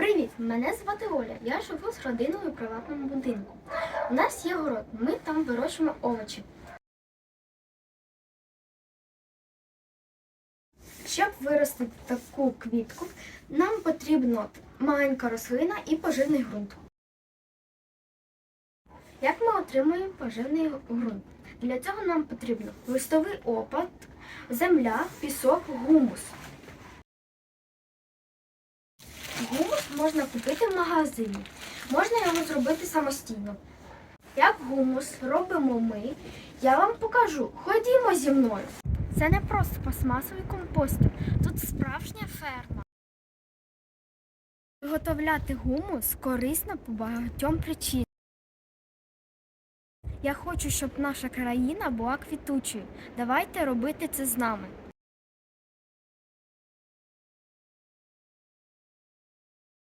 Привіт! Мене звати Оля. Я живу з родиною у приватному будинку. У нас є город, ми там вирощуємо овочі. Щоб виростити таку квітку, нам потрібно маленька рослина і поживний ґрунт. Як ми отримуємо поживний ґрунт? Для цього нам потрібно листовий опад, земля, пісок, гумус. Гумус можна купити в магазині. Можна його зробити самостійно. Як гумус робимо ми, я вам покажу. Ходімо зі мною. Це не просто пластмасовий компостер, тут справжня ферма. Виготовляти гумус корисно по багатьом причинам. Я хочу, щоб наша країна була квітучою. Давайте робити це з нами.